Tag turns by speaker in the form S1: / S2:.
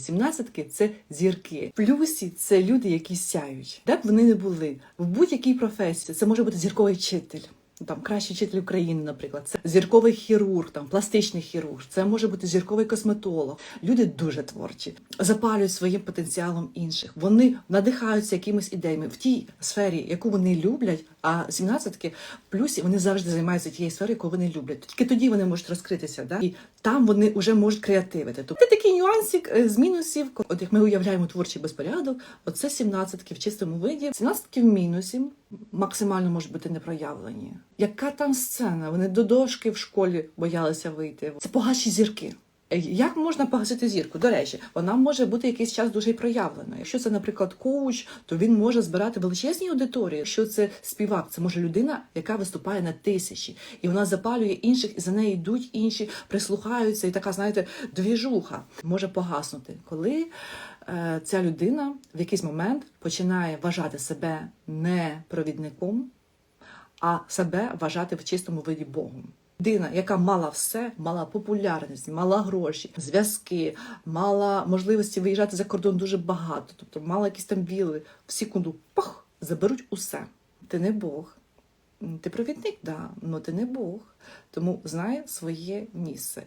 S1: Сімнадцятки це зірки. Плюсі це люди, які сяють. Де б вони не були в будь-якій професії. Це може бути зірковий вчитель. Там кращий вчитель України, наприклад, це зірковий хірург, там пластичний хірург, це може бути зірковий косметолог. Люди дуже творчі, запалюють своїм потенціалом інших. Вони надихаються якимись ідеями в тій сфері, яку вони люблять. А 17-ки плюсі вони завжди займаються тією сферою, яку вони люблять. Тільки тоді вони можуть розкритися, да? і там вони вже можуть креативити. Тобто це такий нюансик е, з мінусів. От як ми уявляємо творчий безпорядок, оце 17-ки в чистому виді. 17-ки в мінусі максимально можуть бути не проявлені. Яка там сцена? Вони до дошки в школі боялися вийти. Це погаші зірки. Як можна погасити зірку? До речі, вона може бути якийсь час дуже проявленою. Якщо це, наприклад, коуч, то він може збирати величезні аудиторії. Якщо це співак, це може людина, яка виступає на тисячі, і вона запалює інших, і за нею йдуть інші, прислухаються, і така, знаєте, двіжуха може погаснути, коли е, ця людина в якийсь момент починає вважати себе не провідником, а себе вважати в чистому виді Богом. Людина, яка мала все, мала популярність, мала гроші, зв'язки, мала можливості виїжджати за кордон дуже багато, тобто мала якісь там віли, в секунду пах, заберуть усе. Ти не Бог. Ти провідник, да, але ти не Бог. Тому знай своє місце.